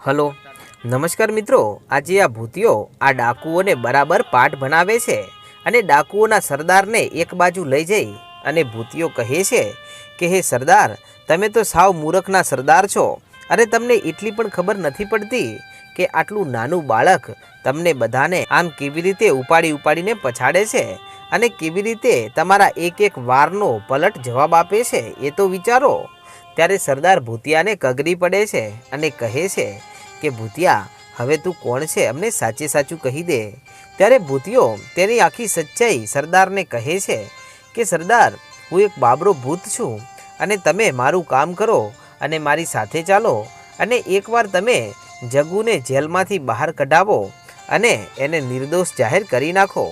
Hello. નમસ્કાર મિત્રો, આજે આ ભૂતિયો આ ડાકુઓને બરાબર પાઠ ભણાવે છે અને ડાકુઓના સરદારને એક બાજુ લઈ જઈ અને ભૂતિયો કહે છે કે, હે સરદાર, તમે તો સાવ મૂરખના સરદાર છો અને તમને એટલી પણ ખબર નથી પડતી કે આટલું નાનું બાળક તમને બધાને આમ કેવી રીતે ઉપાડી ઉપાડીને પછાડે છે અને કેવી રીતે તમારા એક એક વારનો પલટ જવાબ આપે છે એ તો વિચારો. ત્યારે સરદાર ભૂતિયાને કગરી પડે છે અને કહે છે કે ભૂતિયા, હવે તું કોણ છે? અમને સાચે સાચું કહી દે. ત્યારે ભૂતિયો તેની આખી સચ્ચાઈ સરદારને કહે છે કે, સરદાર, હું એક બાબરો ભૂત છું અને તમે મારું કામ કરો અને મારી સાથે ચાલો અને એકવાર તમે જગુને જેલમાંથી બહાર કઢાવો અને એને નિર્દોષ જાહેર કરી નાખો.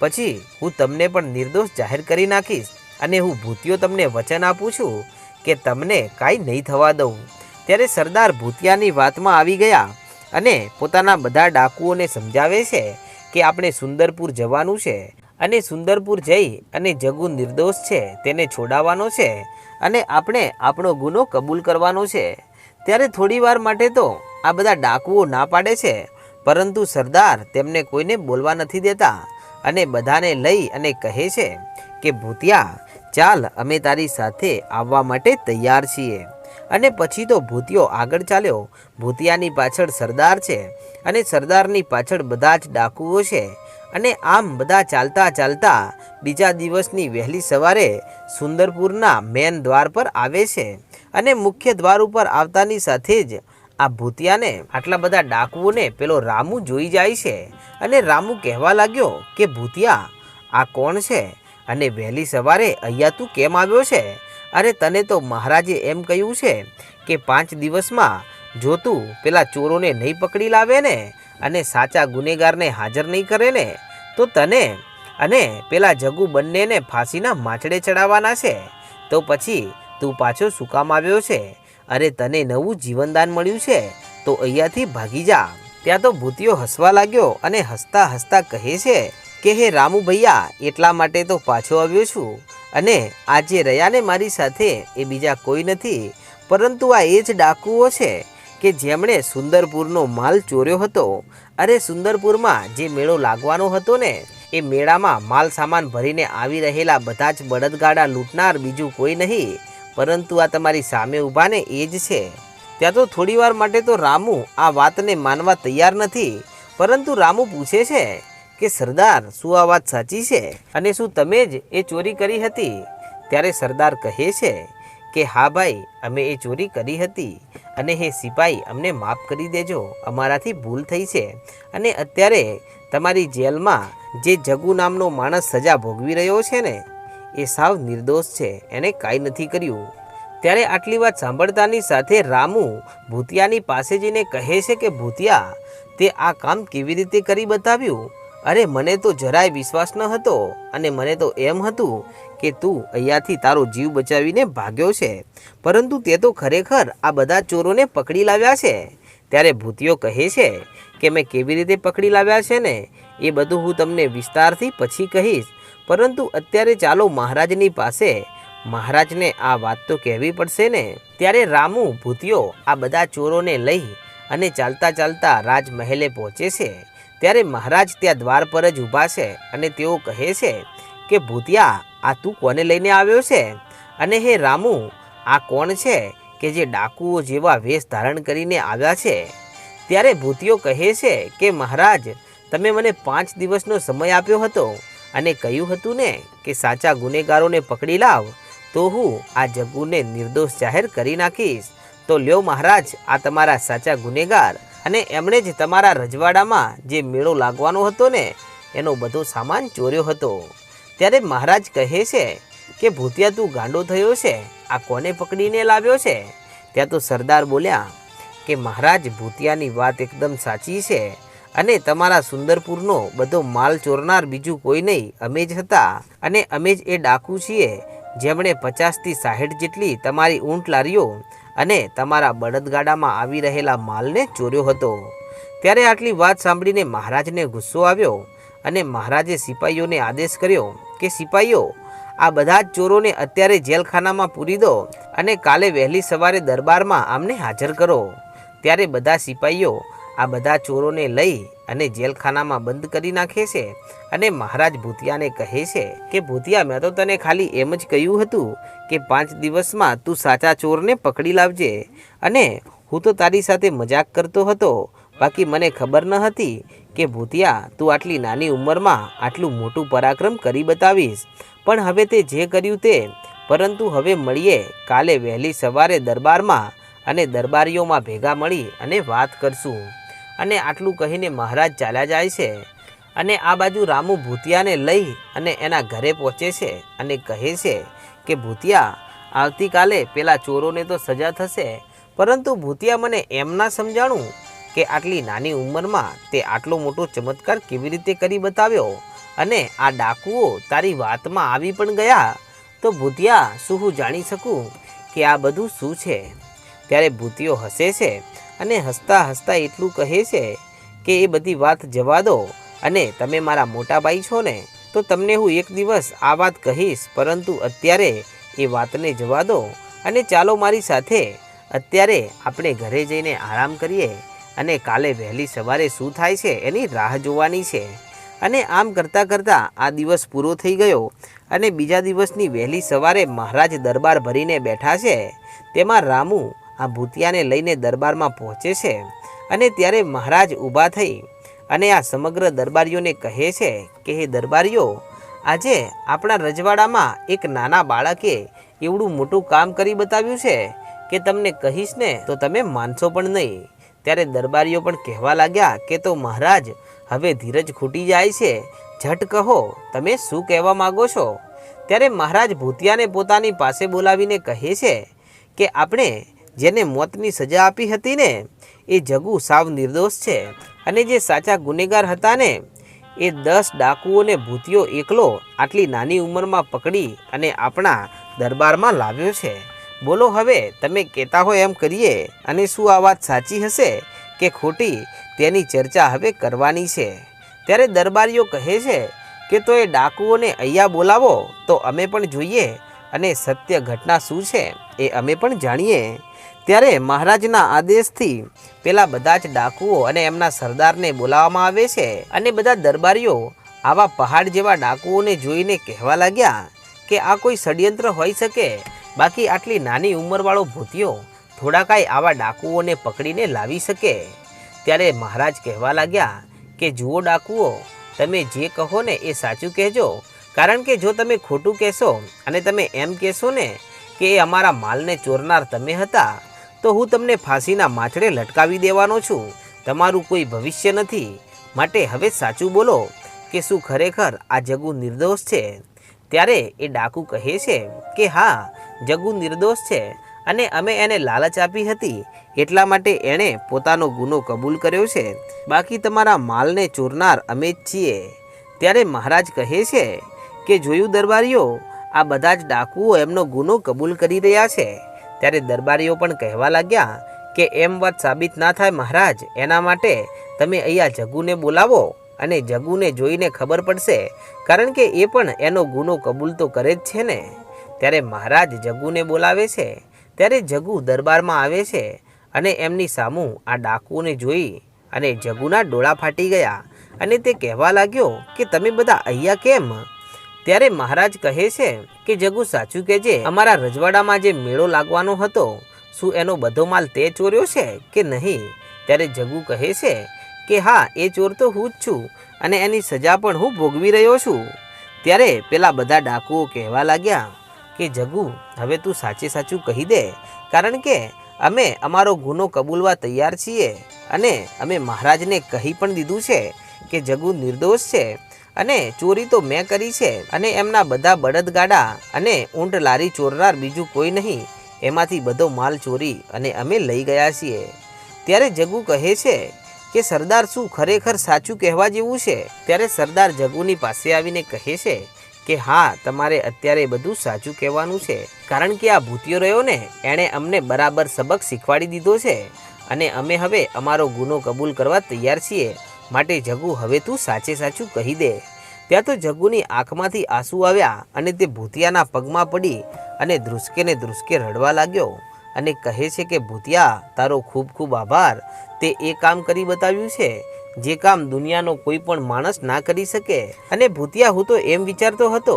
પછી હું તમને પણ નિર્દોષ જાહેર કરી નાખીશ અને હું ભૂતિયો તમને વચન આપું છું કે, તમને કાંઈ નહીં થવા દઉં. ત્યારે સરદાર ભૂતિયાની વાતમાં આવી ગયા અને પોતાના બધા ડાકુઓને સમજાવે છે કે આપણે સુંદરપુર જવાનું છે અને સુંદરપુર જઈ અને જગુ નિર્દોષ છે, તેને છોડાવવાનો છે અને આપણે આપણો ગુનો કબૂલ કરવાનો છે. ત્યારે થોડીવાર માટે તો આ બધા ડાકુઓ ના પાડે છે, પરંતુ સરદાર તેમને કોઈને બોલવા નથી દેતા અને બધાને લઈ અને કહે છે કે, ભૂતિયા, ચાલ, અમે તારી સાથે આવવા માટે તૈયાર છીએ. અને પછી તો ભૂતિયો આગળ ચાલ્યો. ભૂતિયાની પાછળ સરદાર છે અને સરદારની પાછળ બધા જ ડાકુઓ છે અને આમ બધા ચાલતા ચાલતા બીજા દિવસની વહેલી સવારે સુંદરપુરના મેન દ્વાર પર આવે છે અને મુખ્ય દ્વાર ઉપર આવતાની સાથે જ આ ભૂતિયાને આટલા બધા ડાકુઓને પેલો રામુ જોઈ જાય છે અને રામુ કહેવા લાગ્યો કે, ભૂતિયા, આ કોણ છે? અને વહેલી સવારે અહીંયા તું કેમ આવ્યો છે? અરે તને તો મહારાજે એમ કહ્યું છે કે પાંચ દિવસમાં જો તું પેલા ચોરોને નહીં પકડી લાવે ને અને સાચા ગુનેગારને હાજર નહીં કરે ને, તો તને અને પેલા જગુ બંનેને ફાંસીના માછડે ચડાવવાના છે. તો પછી તું પાછો શું કામ આવ્યો છે? અરે તને નવું જીવનદાન મળ્યું છે, તો અહીંયાથી ભાગી જા. ત્યાં તો ભૂતિયો હસવા લાગ્યો અને હસતા હસતા કહે છે કે હે રામુ ભૈયા, એટલા માટે તો પાછો આવ્યો છું. અને આજે રહ્યા ને મારી સાથે એ બીજા કોઈ નથી. પરંતુ આ એ જ ડાકુઓ છે કે જેમણે સુંદરપુરનો માલ ચોર્યો હતો. અરે સુંદરપુરમાં જે મેળો લાગવાનો હતો ને, એ મેળામાં માલ સામાન ભરીને આવી રહેલા બધા જ બળદગાડા લૂંટનાર બીજું કોઈ નહીં. પરંતુ આ તમારી સામે ઊભાને એ જ છે. ત્યાં તો થોડી વાર માટે તો રામુ આ વાતને માનવા તૈયાર નથી. પરંતુ રામુ પૂછે છે કે સરદાર, શું આ વાત સાચી છે? અને શું તમે જ એ ચોરી કરી હતી? ત્યારે સરદાર કહે છે કે, હા ભાઈ, અમે એ ચોરી કરી હતી. અને હે સિપાઈ, અમને માફ કરી દેજો. અમારાથી ભૂલ થઈ છે. અને અત્યારે તમારી જેલમાં જે જગુ નામનો માણસ સજા ભોગવી રહ્યો છે ને, એ સાવ નિર્દોષ છે. એને કાંઈ નથી કર્યું. ત્યારે આટલી વાત સાંભળતાની સાથે રામુ ભૂતિયાની પાસે જઈને કહે છે કે, ભૂતિયા, તે આ કામ કેવી રીતે કરી બતાવ્યું? અરે, મને તો જરાય વિશ્વાસ ન હતો અને મને તો એમ હતું કે તું અહીંયાથી તારો જીવ બચાવીને ભાગ્યો છે. પરંતુ તે તો ખરેખર આ બધા ચોરોને પકડી લાવ્યા છે. ત્યારે ભૂતિયો કહે છે કે મેં કેવી રીતે પકડી લાવ્યા છે ને? એ બધું હું તમને વિસ્તારથી પછી કહીશ. પરંતુ અત્યારે ચાલો મહારાજની પાસે. મહારાજને આ વાત તો કહેવી પડશે ને? ત્યારે રામુ ભૂતિયો આ બધા ચોરોને લઈ અને ચાલતા ચાલતા રાજમહેલે પહોંચે છે. ત્યારે મહારાજ ત્યાં દ્વાર પર જ ઊભા છે અને તેઓ કહે છે કે, ભૂતિયા, આ તું કોને લઈને આવ્યો છે? અને હે રામુ, આ કોણ છે કે જે ડાકુઓ જેવા વેશ ધારણ કરીને આવ્યા છે? ત્યારે ભૂતિયો કહે છે કે, મહારાજ, તમે મને પાંચ દિવસનો સમય આપ્યો હતો અને કહ્યું હતું ને કે, સાચા ગુનેગારોને પકડી લાવ, તો હું આ જગ્ગુને નિર્દોષ જાહેર કરી નાખીશ. તો લ્યો મહારાજ, આ તમારા સાચા ગુનેગાર અને એમણે જ તમારા રજવાડામાં જે મેળો લાગવાનો હતો ને, એનો બધો સામાન ચોર્યો હતો. ત્યારે મહારાજ કહે છે કે, ભૂતિયા, તું ગાંડો થયો છે? આ કોને પકડીને લાવ્યો છે? ત્યાં તો સરદાર બોલ્યા કે, મહારાજ, ભૂતિયાની વાત એકદમ સાચી છે અને તમારા સુંદરપુરનો બધો માલ ચોરનાર બીજું કોઈ નહીં. અમે જ હતા અને અમે જ એ ડાકુ છીએ. જેમણે પચાસથી સાઠ જેટલી તમારી ઊંટ લારીઓ અને તમારા બળદગાડામાં આવી રહેલા માલને ચોર્યો હતો. ત્યારે આટલી વાત સાંભળીને મહારાજને ગુસ્સો આવ્યો અને મહારાજે સિપાહીઓને આદેશ કર્યો કે સિપાહીઓ આ બધા જ ચોરોને અત્યારે જેલખાનામાં પૂરી દો અને કાલે વહેલી સવારે દરબારમાં આમને હાજર કરો. ત્યારે બધા સિપાહીઓ આ બધા ચોરોને લઈ અને જેલખાનામાં બંધ કરી નાખે છે. અને મહારાજ ભૂતિયાને કહે છે કે, ભૂતિયા, મેં તો તને ખાલી એમ જ કહ્યું હતું કે પાંચ દિવસમાં તું સાચા ચોરને પકડી લાવજે. અને હું તો તારી સાથે મજાક કરતો હતો. બાકી મને ખબર ન હતી કે, ભૂતિયા, તું આટલી નાની ઉંમરમાં આટલું મોટું પરાક્રમ કરી બતાવીશ. પણ હવે તે જે કર્યું તે. પરંતુ હવે મળીએ, કાલે વહેલી સવારે દરબારમાં અને દરબારીઓમાં ભેગા મળી અને વાત કરશું. અને આટલું કહીને મહારાજ ચાલ્યા જાય છે. અને આ બાજુ રામુ ભૂતિયાને લઈ અને એના ઘરે પહોંચે છે અને કહે છે કે, ભૂતિયા, આવતીકાલે પેલા ચોરોને તો સજા થશે, પરંતુ ભૂતિયા મને એમ ના સમજાણું કે આટલી નાની ઉંમરમાં તે આટલો મોટો ચમત્કાર કેવી રીતે કરી બતાવ્યો? અને આ ડાકુઓ તારી વાતમાં આવી પણ ગયા? તો ભૂતિયા, શું હું જાણી શકું કે આ બધું શું છે? ત્યારે ભૂતિયો હસે છે અને હસતા હસતા એટલું કહે છે કે એ બધી વાત જવા દો. અને તમે મારા મોટા ભાઈ છો ને, તો તમને હું એક દિવસ આ વાત કહીશ, પરંતુ અત્યારે એ વાતને જવા દો. અને ચાલો મારી સાથે, અત્યારે આપણે ઘરે જઈને આરામ કરીએ. અને કાલે વહેલી સવારે શું થાય છે એની રાહ જોવાની છે. અને આમ કરતાં કરતાં આ દિવસ પૂરો થઈ ગયો. અને બીજા દિવસની વહેલી સવારે મહારાજ દરબાર ભરીને બેઠા છે. તેમાં રામુ આ ભૂતિયાને લઈને દરબારમાં પહોંચે છે અને ત્યારે મહારાજ ઊભા થઈ અને આ સમગ્ર દરબારીઓને કહે છે કે, હે દરબારીઓ, આજે આપણા રજવાડામાં એક નાના બાળકે એવડું મોટું કામ કરી બતાવ્યું છે કે તમને કહીશ ને તો તમે માનશો પણ નહીં. ત્યારે દરબારીઓ પણ કહેવા લાગ્યા કે, તો મહારાજ, હવે ધીરજ ખૂટી જાય છે. ઝટ કહો, તમે શું કહેવા માગો છો? ત્યારે મહારાજ ભૂતિયાને પોતાની પાસે બોલાવીને કહે છે કે, આપણે જેને મોતની સજા આપી હતી ને, એ જગુ સાવ નિર્દોષ છે. અને જે સાચા ગુનેગાર હતા ને, એ દસ ડાકુઓને ભૂતિયો એકલો આટલી નાની ઉંમરમાં પકડી અને આપણા દરબારમાં લાવ્યો છે. બોલો હવે, તમે કહેતા હોય એમ કરીએ, અને શું આ વાત સાચી હશે કે ખોટી? તેની ચર્ચા હવે કરવાની છે. ત્યારે દરબારીઓ કહે છે કે, તો એ ડાકુઓને અહીંયા બોલાવો, તો અમે પણ જોઈએ અને સત્ય ઘટના શું છે એ અમે પણ જાણીએ. ત્યારે મહારાજના આદેશથી પેલા બધા જ ડાકુઓ અને એમના સરદારને બોલાવવામાં આવે છે અને બધા દરબારીઓ આવા પહાડ જેવા ડાકુઓને જોઈને કહેવા લાગ્યા કે આ કોઈ ષડયંત્ર હોઈ શકે. બાકી આટલી નાની ઉંમરવાળો ભૂતિયો થોડા કાંઈ આવા ડાકુઓને પકડીને લાવી શકે. ત્યારે મહારાજ કહેવા લાગ્યા કે જુઓ ડાકુઓ, તમે જે કહો ને એ સાચું કહેજો. કારણ કે જો તમે ખોટું કહેશો અને તમે એમ કહેશો ને કે એ અમારા માલને ચોરનાર તમે હતા, તો હું તમને ફાંસીના માછડે લટકાવી દેવાનો છું. તમારું કોઈ ભવિષ્ય નથી. માટે હવે સાચું બોલો કે શું ખરેખર આ જગુ નિર્દોષ છે? ત્યારે એ ડાકુ કહે છે કે હા, જગુ નિર્દોષ છે અને અમે એને લાલચ આપી હતી. એટલા માટે એણે પોતાનો ગુનો કબૂલ કર્યો છે. બાકી તમારા માલને ચોરનાર અમે જ છીએ. ત્યારે મહારાજ કહે છે કે જોયું દરબારીઓ? આ બધા જ ડાકુઓ એમનો ગુનો કબૂલ કરી રહ્યા છે. ત્યારે દરબારીઓ પણ કહેવા લાગ્યા કે એમ વાત સાબિત ના થાય મહારાજ, એના માટે તમે અહીંયા જગુને બોલાવો અને જગુને જોઈને ખબર પડશે, કારણ કે એ પણ એનો ગુનો કબૂલ તો કરે જ છે ને. ત્યારે મહારાજ જગુને બોલાવે છે. ત્યારે જગુ દરબારમાં આવે છે અને એમની સામું આ ડાકુઓને જોઈ અને જગુના ડોળા ફાટી ગયા અને તે કહેવા લાગ્યો કે તમે બધા અહીંયા કેમ? ત્યારે મહારાજ કહે છે કે જગુ સાચું કહેજે, અમારા રજવાડામાં જે મેળો લાગવાનો હતો, શું એનો બધો માલ તે ચોર્યો છે કે નહીં? ત્યારે જગુ કહે છે કે હા, એ ચોર તો હું જ છું અને એની સજા પણ હું ભોગવી રહ્યો છું. ત્યારે પેલા બધા ડાકુઓ કહેવા લાગ્યા કે જગુ, હવે તું સાચે સાચું કહી દે, કારણ કે અમે અમારો ગુનો કબૂલવા તૈયાર છીએ અને અમે મહારાજને કહી પણ દીધું છે કે જગુ નિર્દોષ છે. અને ચોરી તો મેં કરી છે અને એમના બધા બળદગાડા અને ઊંટ લારી ચોરનાર બીજું કોઈ નહીં. એમાંથી બધો માલ ચોરી અને અમે લઈ ગયા છીએ. ત્યારે જગુ કહે છે કે સરદાર શું ખરેખર સાચું કહેવા જેવું છે? ત્યારે સરદાર જગુની પાસે આવીને કહે છે કે હા, તમારે અત્યારે બધું સાચું કહેવાનું છે. કારણ કે આ ભૂતિયો રહ્યો ને, એણે અમને બરાબર સબક શીખવાડી દીધો છે. અને અમે હવે અમારો ગુનો કબૂલ કરવા તૈયાર છીએ. માટે જગુ હવે તું સાચે સાચું કહી દે. ત્યાં તો જગ્ગુની આંખમાંથી આંસુ આવ્યા અને તે ભૂતિયાના પગમાં પડી અને ધ્રુસકે ને ધ્રુસકે રડવા લાગ્યો અને કહે છે કે, ભૂતિયા, તારો ખૂબ ખૂબ આભાર. તે એ કામ કરી બતાવ્યું છે, જે કામ દુનિયાનો કોઈ પણ માણસ ના કરી શકે. અને ભૂતિયા, હું તો એમ વિચારતો હતો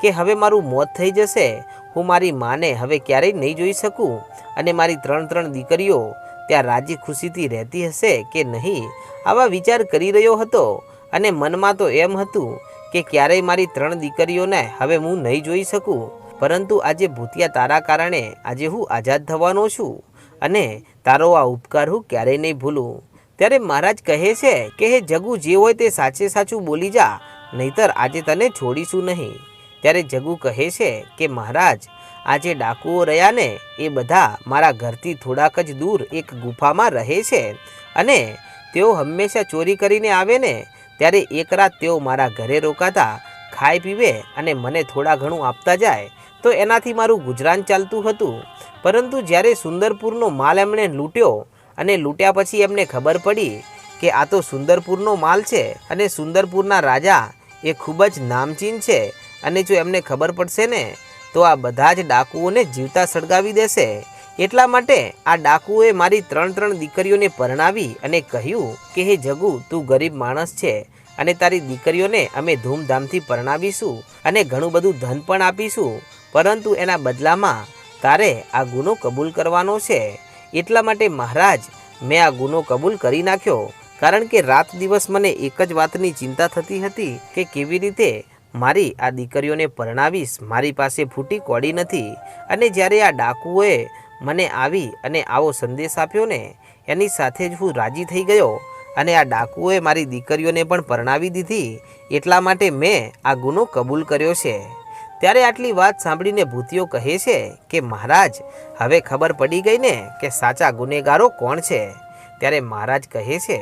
કે હવે મારું મોત થઈ જશે. હું મારી માને હવે ક્યારેય નહીં જોઈ શકું અને મારી ત્રણ ત્રણ દીકરીઓ ત્યાં રાજી ખુશીથી રહેતી હશે કે નહીં, આવા વિચાર કરી રહ્યો હતો. અને મનમાં તો એમ હતું કે ક્યારેય મારી ત્રણ દીકરીઓને હવે હું નહીં જોઈ શકું. પરંતુ આજે ભૂતિયા તારા કારણે આજે હું આઝાદ થવાનો છું અને તારો આ ઉપકાર હું ક્યારેય નહીં ભૂલું. ત્યારે મહારાજ કહે છે કે હે જગુ, જે હોય તે સાચે સાચું બોલી જા, નહીતર આજે તને છોડીશું નહીં. ત્યારે જગુ કહે છે કે મહારાજ આજે ડાકુઓ રહ્યા ને, એ બધા મારા ઘરથી થોડાક જ દૂર એક ગુફામાં રહે છે. અને તેઓ હંમેશા ચોરી કરીને આવે ને, ત્યારે એક રાત તેઓ મારા ઘરે રોકાતા, ખાઈ પીવે અને મને થોડા ઘણું આપતા જાય, તો એનાથી મારું ગુજરાન ચાલતું હતું. પરંતુ જ્યારે સુંદરપુરનો માલ એમણે લૂંટ્યો અને લૂંટ્યા પછી એમને ખબર પડી કે આ તો સુંદરપુરનો માલ છે અને સુંદરપુરના રાજા એ ખૂબ જ નામચીન છે. અને જો એમને ખબર પડશે ને તો આ બધા જ ડાકુઓને જીવતા સળગાવી દેશે. એટલા માટે આ ડાકુએ મારી ત્રણ ત્રણ દીકરીઓને પરણાવી અને કહ્યું કે, હે જગુ, તું ગરીબ માણસ છે અને તારી દીકરીઓને અમે ધૂમધામથી પરણાવીશું અને ઘણું બધું ધન પણ આપીશું, પરંતુ એના બદલામાં તારે આ ગુનો કબૂલ કરવાનો છે. એટલા માટે મહારાજ, મેં આ ગુનો કબૂલ કરી નાખ્યો, કારણ કે રાત દિવસ મને એક જ વાતની ચિંતા થતી હતી કે કેવી રીતે મારી આ દીકરીઓને પરણાવીશ, મારી પાસે ફૂટી કોડી નથી. અને જ્યારે આ ડાકુઓએ મને આવી અને આવો સંદેશ આપ્યો ને, એની સાથે જ હું રાજી થઈ ગયો અને આ ડાકુઓએ મારી દીકરીઓને પણ પરણાવી દીધી. એટલા માટે મેં આ ગુનો કબૂલ કર્યો છે. ત્યારે આટલી વાત સાંભળીને ભૂતિઓ કહે છે કે, મહારાજ, હવે ખબર પડી ગઈ ને કે સાચા ગુનેગારો કોણ છે? ત્યારે મહારાજ કહે છે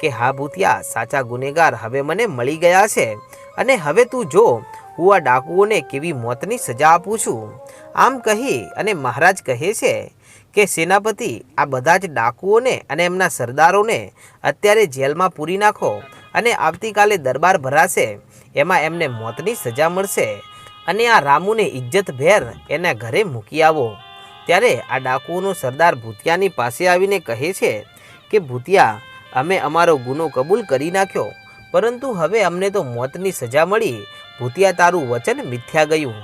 કે, હા ભૂતિયા, સાચા ગુનેગાર હવે મને મળી ગયા છે. અને હવે તું જો, હું આ ડાકુઓને કેવી મોતની સજા આપું છું. આમ કહી અને મહારાજ કહે છે કે, સેનાપતિ, આ બધા જ ડાકુઓને અને એમના સરદારોને અત્યારે જેલમાં પૂરી નાખો અને આવતીકાલે દરબાર ભરાશે. એમાં એમને મોતની સજા મળશે અને આ રામુને ઇજ્જતભેર એના ઘરે મૂકી આવો. ત્યારે આ ડાકુઓનો સરદાર ભૂતિયાની પાસે આવીને કહે છે કે, ભૂતિયા, અમે અમારો ગુનો કબૂલ કરી નાખ્યો પરંતુ હવે અમને તો મોતની સજા મળી. ભૂતિયા તારું વચન મિથ્યા ગયું.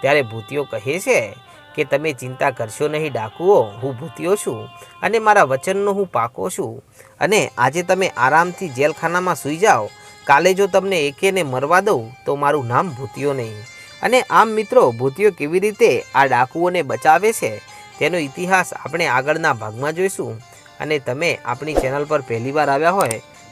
ત્યારે ભૂતિયો કહે છે કે, તમે ચિંતા કરશો નહીં ડાકુઓ, હું ભૂતિયો છું અને મારા વચનનો હું પાકો છું. અને આજે તમે આરામથી જેલખાનામાં સૂઈ જાઓ. કાલે જો તમને એકેને મરવા દઉં, તો મારું નામ ભૂતિયો નહીં. અને આમ મિત્રો, ભૂતિયો કેવી રીતે આ ડાકુઓને બચાવે છે, તેનો ઇતિહાસ આપણે આગળના ભાગમાં જોઈશું. અને તમે આપણી ચેનલ પર પહેલીવાર આવ્યા હોય